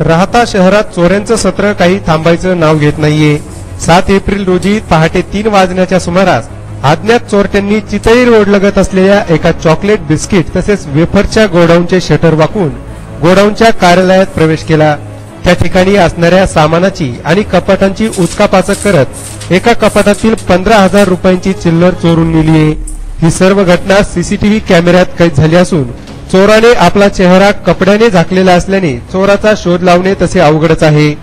राहता शहरात चोऱ्यांचं सत्र काही थांबायचं नाव घेत नाहीये. सात एप्रिल रोजी पहाटे तीन वाजण्याच्या सुमारास अज्ञात चोरट्यांनी चितई रोड लगत असलेल्या एका चॉकलेट बिस्किट तसेच वेफरच्या गोडाऊनचे शटर वाकून गोडाऊनच्या कार्यालयात प्रवेश केला. त्या ठिकाणी असणाऱ्या सामानाची आणि कपाटांची उचकापाचक करत एका कपाटातील पंधरा हजार रुपयांची चिल्लर चोरून नेली आहे ही सर्व घटना सीसीटीव्ही कॅमेऱ्यात कैद झाली असून चोराने आपला चेहरा कपड्याने झाकलेला असल्याने चोराचा शोध लावणे तसे अवघडच आहे.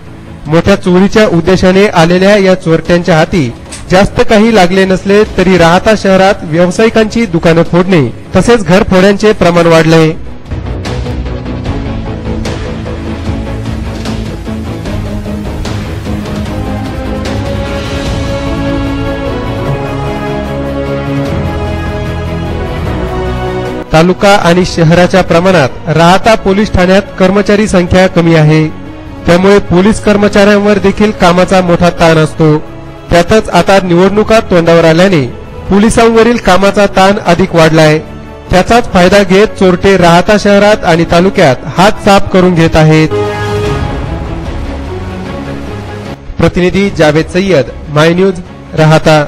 मोठ्या चोरीच्या उद्देशाने आलेल्या या चोरट्यांच्या हाती जास्त काही लागले नसले तरी राहता शहरात व्यावसायिकांची दुकानं फोडणे तसेच घर फोड्यांचे प्रमाण वाढले. तालुका आणि शहराच्या प्रमाणात राहता पोलीस ठाण्यात कर्मचारी संख्या कमी आहे. त्यामुळे पोलीस कर्मचाऱ्यांवर देखील कामाचा मोठा ताण असतो. त्यातच आता निवडणुका तोंडावर आल्याने पोलिसांवरील कामाचा ताण अधिक वाढलाय. त्याचाच फायदा घेत चोरटे राहता शहरात आणि तालुक्यात हात साफ करून घेत आहेत. प्रतिनिधी जावेद सय्यद माय न्यूज राहता.